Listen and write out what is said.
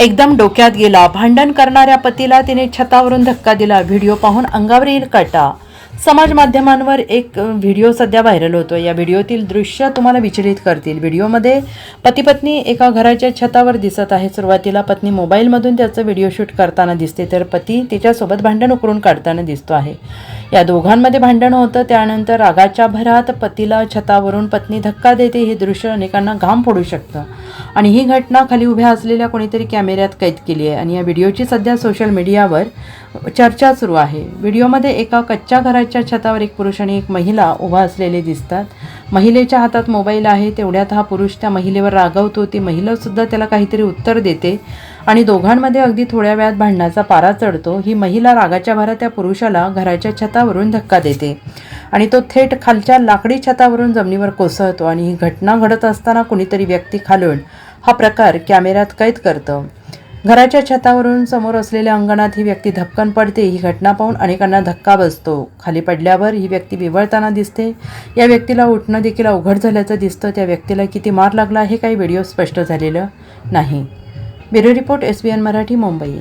एकदम डोक्यात गेला. भांडण करणाऱ्या पतीला तिने छतावरून धक्का दिला. व्हिडिओ पाहून अंगावर येईल काटा समाज माध्यमांवर एक व्हिडिओ सध्या व्हायरल होतो या व्हिडिओतील दृश्य तुम्हाला विचलित करतील. व्हिडिओमध्ये पती पत्नी एका घराच्या छतावर दिसत आहे सुरुवातीला पत्नी मोबाईलमधून त्याचं व्हिडिओ शूट करताना दिसते तर पती तिच्यासोबत भांडण उकरून काढताना दिसतो आहे. या दोघांमध्ये भांडण होतं. त्यानंतर रागाच्या भरात पतीला छतावरून पत्नी धक्का देते. हे दृश्य अनेकांना घाम फोडू शकतं. आणि ही घटना खाली उभ्या असलेल्या कोणीतरी कॅमेऱ्यात कैद केली आहे. आणि या व्हिडिओची सध्या सोशल मीडियावर चर्चा सुरू आहे. व्हिडिओमध्ये एका कच्च्या घराच्या छतावर एक पुरुष आणि एक महिला उभा असलेले दिसतात. महिलेच्या हातात मोबाईल आहे तेवढ्यात हा पुरुष त्या महिलेवर रागवतो. ती महिलासुद्धा त्याला काहीतरी उत्तर देते आणि दोघांमध्ये अगदी थोड्या वेळात भांडणाचा पारा चढतो. ही महिला रागाच्या भरात त्या पुरुषाला घराच्या छतावरून धक्का देते आणि तो थेट खालच्या लाकडी छतावरून जमिनीवर कोसळतो आणि ही घटना घडत असताना कुणीतरी व्यक्ती खालून हा प्रकार कॅमेऱ्यात कैद करतं. घराच्या छतावरून समोर असलेल्या अंगणात ही व्यक्ती धपकन पडते ही घटना पाहून अनेकांना धक्का बसतो. खाली पडल्यावर ही व्यक्ती विवळताना दिसते. या व्यक्तीला उठणं देखील अवघड झाल्याचं दिसतं. त्या व्यक्तीला किती मार लागला हे काही व्हिडिओ स्पष्ट झालेलं नाही. Bureau report S B N Marathi Mumbai.